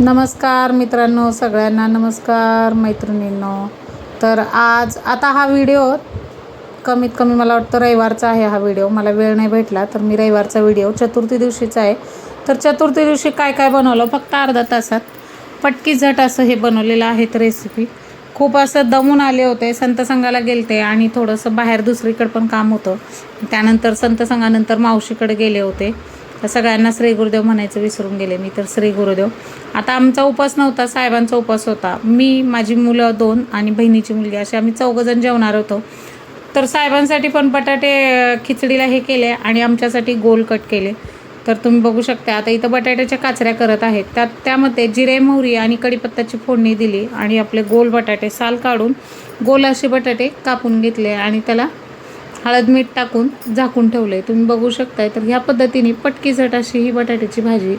नमस्कार मित्रांनो सगळ्यांना नमस्कार मैत्रिणींनो. तर आज आता हा व्हिडिओ कमीत कमी मला वाटतं रविवारचा आहे हा व्हिडिओ. मला वेळ नाही भेटला तर मी रविवारचा व्हिडिओ चतुर्थी दिवशीचा आहे. तर चतुर्थी दिवशी काय काय बनवलं? फक्त अर्धा तासात. पटकी झट असं हे बनवलेलं आहेत रेसिपी खूप असं दमून आले होते संत संघाला गेलते आणि थोडंसं बाहेर दुसरीकडे पण काम होतं. त्यानंतर संत संघानंतर मावशीकडे गेले होते. सगळ्यांना श्री गुरुदेव म्हणायचं विसरून गेले मी तर श्री गुरुदेव. आता आमचा उपास नव्हता साहेबांचा उपास होता. मी माझी मुलं दोन आणि बहिणीची मुलगी असे आम्ही चौघजण जेवणार होतो. तर साहेबांसाठी पण बटाटे खिचडीला हे केले आणि आमच्यासाठी गोल कट केले. तर तुम्ही बघू शकता आता इथं बटाट्याच्या काचऱ्या करत आहेत. त्यात त्यामध्ये जिरे मोहरी आणि कढीपत्ताची फोडणी दिली आणि आपले गोल बटाटे साल काढून गोल असे बटाटे कापून घेतले आणि त्याला हळद मीठ टाकून झाकून ठेवलं आहे तुम्ही बघू शकताय. तर ह्या पद्धतीने पटकी झट अशी ही बटाट्याची भाजी.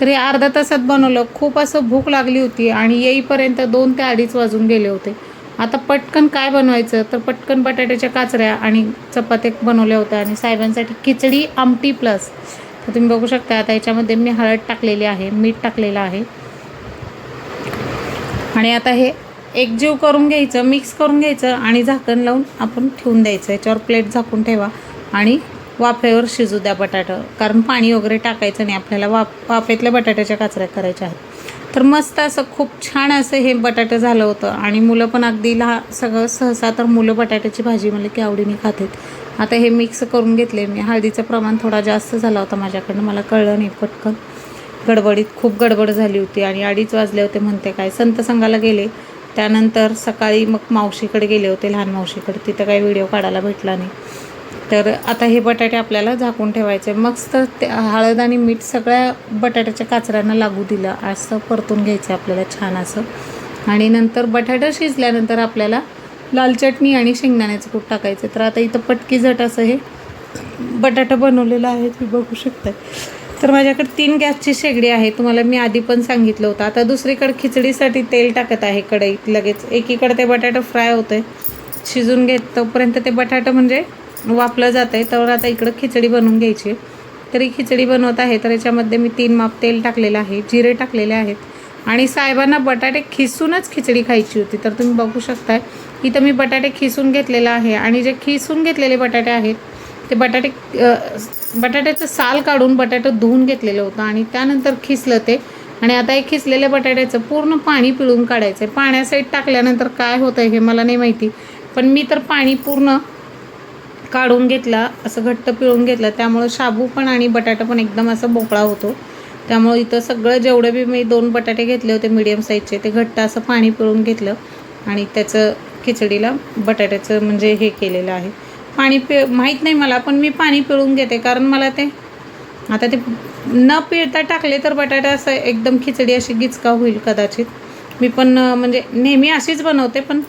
तर हे अर्धा तासात बनवलं. खूप असं भूक लागली होती आणि येईपर्यंत दोन ते अडीच वाजून गेले होते. आता पटकन काय बनवायचं? तर पटकन बटाट्याच्या काचऱ्या आणि चपात्या बनवल्या होत्या आणि साहेबांसाठी खिचडी आमटी प्लस. तर तुम्ही बघू शकता आता याच्यामध्ये मी हळद टाकलेली आहे मीठ टाकलेलं आहे. आणि आता हे एकजीव करून घ्यायचं मिक्स करून घ्यायचं आणि झाकण लावून आपण ठेवून द्यायचं. याच्यावर प्लेट झाकून ठेवा आणि वाफेवर शिजू द्या बटाटं. कारण पाणी वगैरे टाकायचं नाही. आपल्याला वाफ वाफेतल्या बटाट्याच्या काचऱ्या करायच्या आहेत. तर मस्त असं खूप छान असं हे बटाटं झालं होतं. आणि मुलं पण अगदी लहा सगळं सहसा तर मुलं बटाट्याची भाजी मला की आवडीने खातात. आता हे मिक्स करून घेतले. मी हळदीचं प्रमाण थोडा जास्त झाला होता माझ्याकडनं. मला कळलं नाही पटकन. गडबडीत खूप गडबड झाली होती आणि अडीच वाजले होते म्हणते काय. संत संघाला गेले. त्यानंतर सकाळी मग मावशीकडे गेले होते लहान मावशीकडे. तिथं काही व्हिडिओ काढायला भेटला नाही. तर आता हे बटाटे आपल्याला झाकून ठेवायचे. मस्त ते हळद आणि मीठ सगळ्या बटाट्याच्या काचऱ्यांना लागू दिलं. असं परतून घ्यायचं आपल्याला छान असं. आणि नंतर बटाटा शिजल्यानंतर आपल्याला लाल चटणी आणि शेंगदाण्याचं कूट टाकायचं. तर आता इथं पटकी झट असं हे बटाटा बनवलेला आहे. तुम्ही बघू शकता तर माझ्याकडे तीन गॅसची शेगडी आहे. तुम्हाला मी आधी पण सांगितलं होतं. आता दुसरीकडे खिचडीसाठी तेल टाकत आहे कढईत. लगेच एकीकडे ते बटाटा फ्राय होते शिजून घेत तोपर्यंत ते बटाटा म्हणजे वापलं जातं आहे तर आता इकडं खिचडी बनवून घ्यायची. तरी खिचडी बनवत आहे. तर याच्यामध्ये मी तीन माप तेल टाकलेलं आहे. जिरे टाकलेले आहेत. आणि साहेबांना बटाटे खिसूनच खिचडी खायची होती. तर तुम्ही बघू शकताय. इथं मी बटाटे खिसून घेतलेलं आहे. आणि जे खिसून घेतलेले बटाटे आहेत ते बटाटे बटाट्याचं साल काढून बटाटं धुवून घेतलेलं होतं आणि त्यानंतर खिसलं ते. आणि आता हे खिसलेल्या बटाट्याचं पूर्ण पाणी पिळून काढायचं आहे पाण्यासाईड टाकल्यानंतर काय होतं हे मला नाही माहिती. पण मी तर पाणी पूर्ण काढून घेतला असं घट्ट पिळून घेतलं. त्यामुळं शाबू पण आणि बटाटा पण एकदम असं मोकळा होतो. त्यामुळं इथं सगळं जेवढं बी मी दोन बटाटे घेतले होते मीडियम साईजचे ते घट्ट असं पाणी पिळून घेतलं. आणि त्याचं खिचडीला बटाट्याचं म्हणजे हे केलेलं आहे. पाणी पि माहीत नाही मला पण मी पाणी पिळून घेते कारण मला ते आता ते न पिळता टाकले तर बटाटा असं एकदम खिचडी अशी गिचका होईल कदाचित. मी पण म्हणजे नेहमी अशीच बनवते पण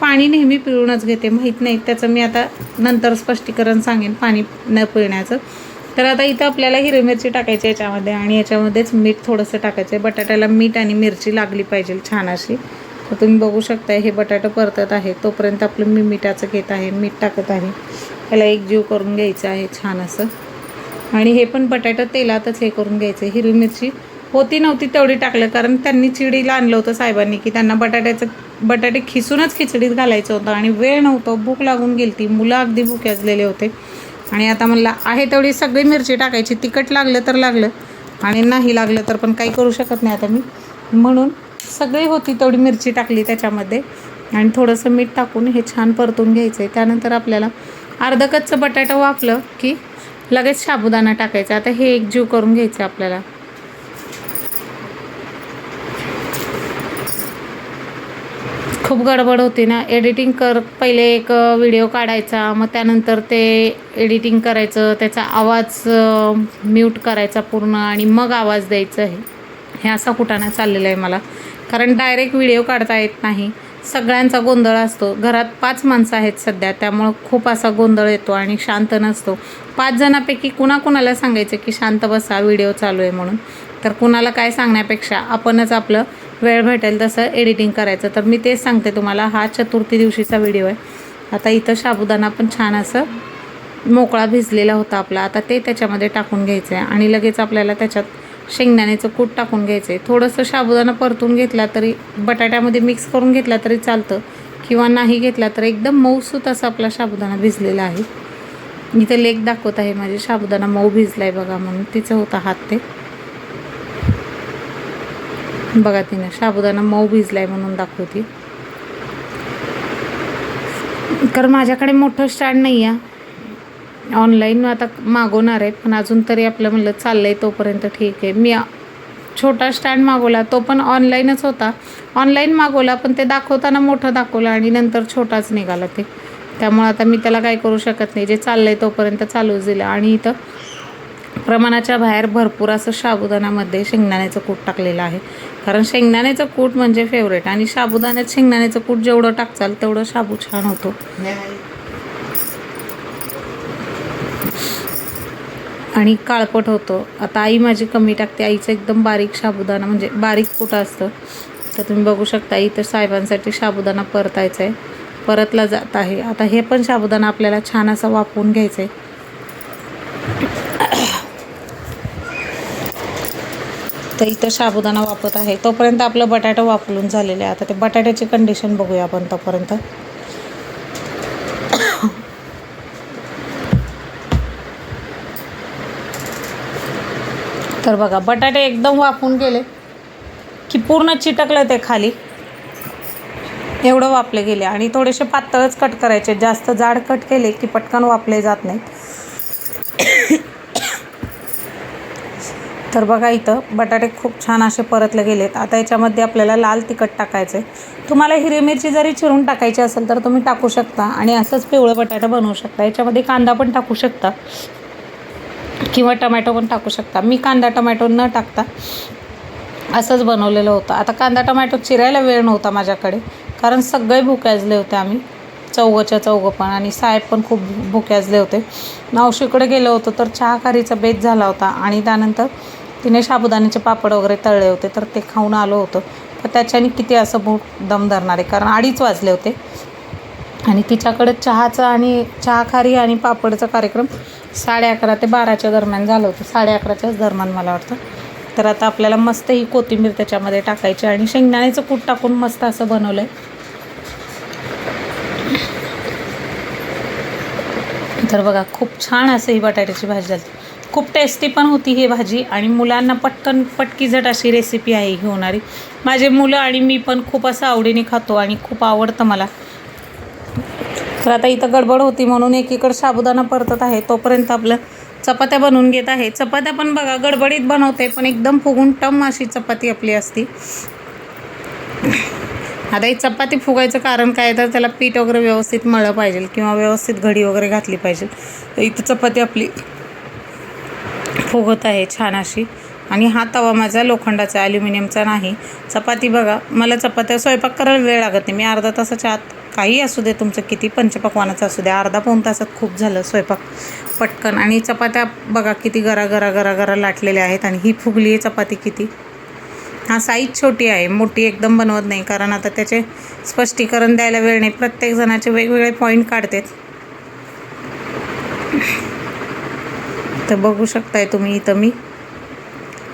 पाणी नेहमी पिळूनच घेते माहीत नाही. त्याचं मी आता नंतर स्पष्टीकरण सांगेन पाणी न पिळण्याचं. तर आता इथं आपल्याला हिरवी मिरची टाकायची याच्यामध्ये आणि याच्यामध्येच मीठ थोडंसं टाकायचं आहे. बटाट्याला मीठ आणि मिरची लागली पाहिजे छान अशी. तर तुम्ही बघू शकता हे बटाटं परतत आहे. तोपर्यंत आपलं मी मिठाचं घेत आहे मीठ टाकत आहे. याला एक जीव करून घ्यायचं आहे छान असं. आणि हे पण बटाटा तेलातच हे करून घ्यायचं हिरवी मिरची होती नव्हती तेवढी टाकलं कारण त्यांनी चिडीला आणलं होतं साहेबांनी की त्यांना बटाट्याचं बटाटे खिसूनच खिचडीत घालायचं होतं आणि वेळ नव्हतं भूक लागून गेली ती मुलं अगदी भुक्याचलेले होते. आणि आता म्हणलं आहे तेवढी सगळी मिरची टाकायची. तिखट लागलं तर लागलं आणि नाही लागलं तर पण काही करू शकत नाही आता मी. म्हणून सगळी होती तेवढी मिरची टाकली त्याच्यामध्ये. आणि थोडंसं मीठ टाकून हे छान परतून घ्यायचं आहे त्यानंतर आपल्याला अर्धं कच्चं बटाटा वापलं की लगेच साबुदाणा टाकायचा. आता हे एकजीव करून घ्यायचं आपल्याला. खूप गडबड होती ना. एडिटिंग कर पहिले एक व्हिडिओ काढायचा मग त्यानंतर ते एडिटिंग करायचं त्याचा आवाज म्यूट करायचा पूर्ण आणि मग आवाज द्यायचा आहे हे असा कुटाणा चाललेला आहे मला. कारण डायरेक्ट व्हिडिओ काढता येत नाही. सगळ्यांचा गोंधळ असतो. घरात पाच माणसं आहेत सध्या. त्यामुळं खूप असा गोंधळ येतो आणि शांत नसतो. पाच जणांपैकी कुणाकुणाला सांगायचं की शांत बसा व्हिडिओ चालू आहे म्हणून. तर कुणाला काय सांगण्यापेक्षा आपणच आपलं वेळ भेटेल तसं एडिटिंग करायचं. तर मी तेच सांगते तुम्हाला. हा चतुर्थी दिवशीचा व्हिडिओ आहे. आता इथं साबुदाणा पण छान असं मोकळा भिजलेला होता आपला. आता ते त्याच्यामध्ये टाकून घ्यायचं आहे आणि लगेच आपल्याला त्याच्यात शेंगदाण्याचं कूट टाकून घ्यायचं आहे थोडंसं साबुदाणा परतून घेतला तरी बटाट्यामध्ये मिक्स करून घेतला तरी चालतं. किंवा नाही घेतला तर एकदम मऊसूत असा आपला साबुदाणा भिजलेला आहे. इथं लेख दाखवत आहे माझे साबुदाणा मऊ भिजला आहे बघा म्हणून. तिचं होता हात ते. बघा तिनं साबुदाणा मऊ भिजला आहे म्हणून दाखवते. कारण माझ्याकडे मोठं स्टँड नाही आहे ऑनलाईन आता मागवणार आहे पण अजून तरी आपलं म्हणलं चाललं आहे तोपर्यंत ठीक आहे. मी छोटा स्टँड मागवला तो पण ऑनलाईनच होता. ऑनलाईन मागवला पण ते दाखवताना मोठं दाखवलं आणि नंतर छोटाच निघाला ते. त्यामुळं आता मी त्याला काय करू शकत नाही. जे चाललं आहे तोपर्यंत चालूच दिलं. आणि इथं प्रमाणाच्या बाहेर भरपूर असं साबुदाण्यामध्ये शेंगदाण्याचं कूट टाकलेलं आहे. कारण शेंगदाण्याचं कूट म्हणजे फेवरेट आणि साबुदाण्यात शेंगदाण्याचं कूट जेवढं टाकचाल तेवढं शाबू छान होतो. आणि काळपट होतो. आता आई माझी कमी टाकते. आईचं एकदम बारीक साबुदाणा म्हणजे बारीक कुठं असतं. तर तुम्ही बघू शकता इथं साहेबांसाठी साबुदाणा परतायचा आहे परतला जात आहे. आता हे पण साबुदाणा आपल्याला छान असा वापरून घ्यायचं आहे तर इथं साबुदाणा वापरत आहे. तोपर्यंत आपलं बटाटा वापरून झालेलं आहे. आता ते बटाट्याची कंडिशन बघूया आपण तोपर्यंत. तर बघा बटाटे एकदम वाफून गेले. की पूर्ण चिटकलं ते खाली. एवढं वापले गेले. आणि थोडेसे पातळच कट करायचे. जास्त जाड कट केले की पटकन वापले जात नाहीत. तर बघा इथं बटाटे खूप छान असे परतले गेलेत. आता याच्यामध्ये आपल्याला लाल तिखट टाकायचं आहे तुम्हाला हिरवी मिरची जरी चिरून टाकायची असेल तर तुम्ही टाकू शकता. आणि असंच पिवळं बटाटा बनवू शकता. याच्यामध्ये कांदा पण टाकू शकता. किंवा टमॅटो पण टाकू शकता. मी कांदा टमॅटो न टाकता असंच बनवलेलं होतं. आता कांदा टमॅटो चिरायला वेळ नव्हता माझ्याकडे कारण सगळे भुक्याजले होते आम्ही. चौघच्या चौघं पण आणि साहेब पण खूप भुक्याजले होते. मावशीकडे गेलो होतो तर चहा खारीचा बेत झाला होता आणि त्यानंतर तिने साबुदाण्याचे पापड वगैरे तळले होते तर ते खाऊन आलो होतो. तर त्याच्याने किती असं भूक दम धरणार आहे कारण अडीच वाजले होते. आणि तिच्याकडे चहाचा आणि चहाखारी आणि पापडचा कार्यक्रम साडे अकरा ते बाराच्या दरम्यान झालं होतं. साडे अकराच्याच दरम्यान मला वाटतं. तर आता आपल्याला मस्त ही कोथिंबीर त्याच्यामध्ये टाकायची आणि शेंगदाण्याचं कूट टाकून मस्त असं बनवलं आहे तर बघा खूप छान असं ही बटाट्याची भाजी झाली. खूप टेस्टी पण होती ही भाजी आणि मुलांना पटकन पटकीझट अशी रेसिपी आहे ही होणारी. माझे मुलं आणि मी पण खूप असं आवडीने खातो आणि खूप आवडतं मला. तर आता इथं गडबड होती म्हणून एकीकडे साबुदाणा परतत आहे. तोपर्यंत आपलं चपात्या बनवून घेत आहे. चपात्या पण बघा गडबडीत बनवते पण एकदम फुगून टम अशी चपाती आपली असती. आता ही चपाती फुगायचं कारण काय? तर त्याला पीठ वगैरे व्यवस्थित मळलं पाहिजे किंवा व्यवस्थित घडी वगैरे घातली पाहिजे. तर इथं चपाती आपली फुगत आहे छान अशी. आणि हा तवा माझा लोखंडाचा ॲल्युमिनियमचा नाही. चपाती बघा मला चपात्या स्वयंपाक करायला वेळ लागत नाही. मी अर्धा तासाच्या आत काही असू दे तुमचं किती पंचपक्वानाचं असू दे अर्धा पाऊन तासात खूप झालं स्वयंपाक पटकन. आणि चपात्या बघा किती गरा गरा गरा गरा लाटलेल्या आहेत आणि ही फुगली आहे चपाती किती. हा साईज छोटी आहे मोठी एकदम बनवत नाही कारण आता त्याचे स्पष्टीकरण द्यायला वेळ नाही. प्रत्येक जणाचे वेगवेगळे पॉईंट काढतात. तर बघू शकताय तुम्ही इथं मी.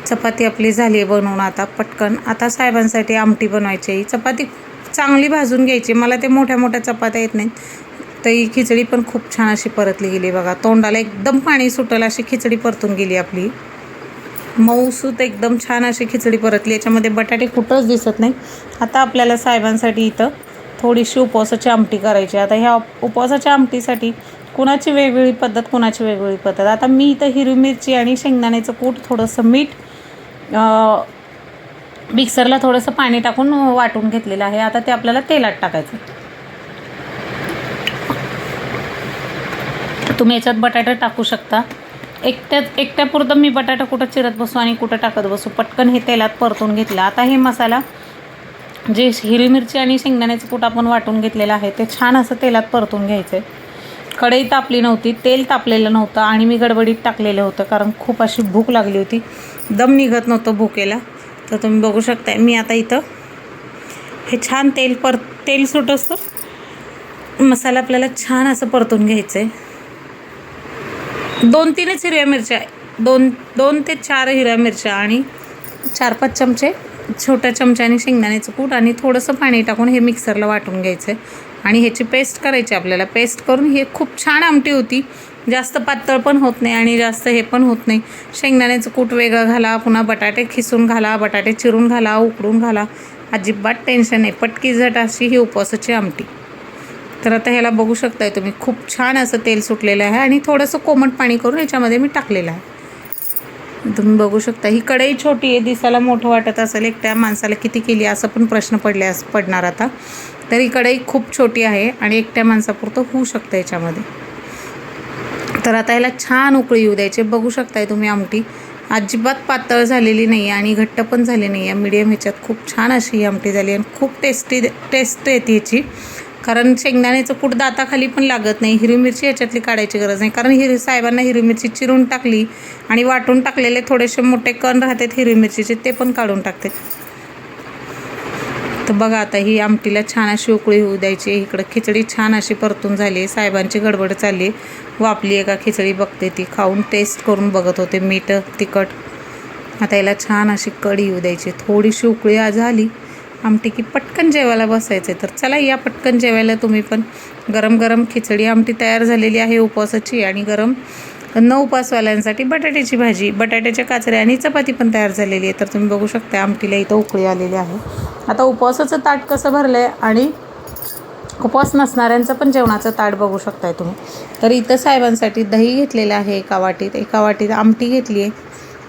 चपाती आपली झाली आहे बनवून आता पटकन. आता साहेबांसाठी आमटी बनवायची आहे. चपाती चांगली भाजून घ्यायची. मला ते मोठ्या मोठ्या चपात्या येत नाहीत. तर ही खिचडी पण खूप छान अशी परतली गेली बघा. तोंडाला एकदम पाणी सुटेल अशी खिचडी परतून गेली आपली. मऊसूत एकदम छान अशी खिचडी परतली. याच्यामध्ये बटाटे कुठंच दिसत नाही आता आपल्याला साहेबांसाठी इथं थोडीशी उपवासाची आमटी करायची आता ह्या उपवासाच्या आमटीसाठी कुणाची वेगवेगळी पद्धत कुणाची वेगवेगळी पद्धत? आता मी इथं हिरवी मिरची आणि शेंगदाण्याचं कूट थोडंसं मीठ मिक्सरला थोडंसं पाणी टाकून वाटून घेतलेलं आहे. आता ते आपल्याला तेलात टाकायचं. तुम्ही याच्यात बटाटा टाकू शकता. एकट्यात एकट्यापुरतं मी बटाटा कुठं चिरत बसू आणि कुठं टाकत बसू. पटकन हे तेलात परतून घेतलं. आता हे मसाला जे हिरवी मिरची आणि शेंगदाण्याचं कूट आपण वाटून घेतलेलं आहे ते छान असं तेलात परतून घ्यायचं आहे कढई तापली नव्हती तेल तापलेलं नव्हतं आणि मी गडबडीत टाकलेलं होतं कारण खूप अशी भूक लागली होती. दम निघत नव्हतं भुकेला. तर तुम्ही बघू शकता मी आता इथं हे छान तेल पर तेल सुट असतो. मसाला आपल्याला छान असं परतून घ्यायचं आहे दोन तीनच हिरव्या मिरच्या दोन दोन ते चार हिरव्या मिरच्या आणि चार पाच चमचे छोट्या चमच्याने शेंगदाण्याचं कूट आणि थोडंसं पाणी टाकून हे मिक्सरला वाटून घ्यायचं आहे आणि ह्याची पेस्ट करायची आपल्याला. पेस्ट करून हे खूप छान आमटी होती. जास्त पातळ पण होत नाही आणि जास्त हे पण होत नाही. शेंगदाण्याचं कूट वेगळं घाला पुन्हा बटाटे खिसून घाला बटाटे चिरून घाला उकडून घाला. अजिबात टेन्शन नाही पटकी झट अशी ही उपवासाची आमटी. तर आता ह्याला बघू शकताय तुम्ही खूप छान असं तेल सुटलेलं आहे आणि थोडंसं कोमट पाणी करून याच्यामध्ये मी टाकलेलं आहे. तुम्ही बघू शकता ही कढई छोटी आहे दिसायला मोठं वाटत असेल एकट्या माणसाला किती केली असं पण प्रश्न पडले पडणार आता. तर ही कढई खूप छोटी आहे आणि एकट्या माणसापुरतं होऊ शकतं याच्यामध्ये. तर आता याला छान उकळी येऊ द्यायचे. बघू शकताय तुम्ही आमटी. अजिबात पातळ झालेली नाही आहे आणि घट्ट पण झाली नाही आहे मिडियम ह्याच्यात खूप छान अशी ही आमटी झाली आणि खूप टेस्टी टेस्ट येते ह्याची. कारण शेंगदाण्याचं कूट दाताखाली पण लागत नाही. हिरवी मिरची याच्यातली काढायची गरज नाही. कारण हिरवी साहेबांना हिरवी मिरची चिरून टाकली आणि वाटून टाकलेले थोडेसे मोठे कण राहतात हिरवी मिरचीचे ते पण काढून टाकते तर बघा आता ही आमटीला छान अशी उकळी होऊ द्यायची. इकडं खिचडी छान अशी परतून झाली. साहेबांची गडबड चालली. वापली एका खिचडी बघते ती. खाऊन टेस्ट करून बघत होते. मीठ तिखट. आता याला छान अशी कढी येऊ द्यायची. थोडीशी उकळी आज झाली आमटी की पटकन जेवायला बसायचं तर चला या पटकन जेवायला तुम्ही पण. गरम गरम खिचडी आमटी तयार झालेली आहे उपवासाची. आणि गरम न उपासवाल्यांसाठी बटाट्याची भाजी बटाट्याच्या काचऱ्या आणि चपाती पण तयार झालेली आहे. तर तुम्ही बघू शकता आमटीला इथं उकळी आलेली आहे. आता उपवासाचं ताट कसं भरलं आहे आणि उपवास नसणाऱ्यांचं पण जेवणाचं ताट बघू शकताय तुम्ही. तर इथं साहेबांसाठी दही घेतलेलं आहे एका वाटीत. एका वाटीत आमटी घेतली आहे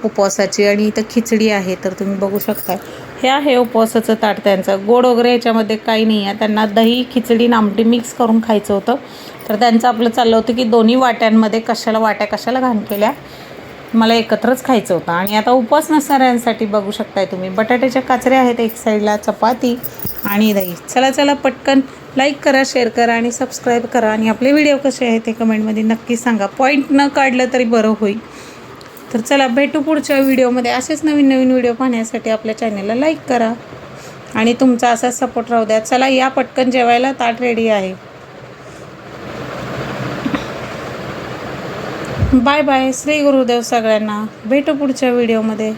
उपवासाची आणि इथं खिचडी आहे. तर तुम्ही बघू शकताय हे आहे उपवासाचं ताट. त्यांचं गोड वगैरे याच्यामध्ये काही नाही आहे. त्यांना दही खिचडी आणि आमटी मिक्स करून खायचं होतं. तर त्यांचं आपलं चाललं होतं की दोन्ही वाट्यांमध्ये कशाला वाट्या कशाला घाण केल्या. मला एकत्रच खायचं होतं. आणि आता उपवास नसणाऱ्यांसाठी बघू शकताय तुम्ही. बटाट्याच्या काचऱ्या आहेत एक साईडला चपाती आणि दही. चला चला पटकन लाईक करा शेअर करा आणि सबस्क्राईब करा. आणि आपले व्हिडिओ कसे आहेत ते कमेंटमध्ये नक्की सांगा. पॉईंट न काढलं तरी बरं होईल. तर चला भेटू पुढच्या व्हिडिओमध्ये असेच नवीन नवीन व्हिडिओ पाहण्यासाठी आपल्या चॅनलला लाईक करा. आणि तुमचा असाच सपोर्ट राहू द्या. चला या पटकन जेवायला ताट रेडी आहे. बाय बाय श्री गुरुदेव सगळ्यांना. भेटू पुढच्या व्हिडिओमध्ये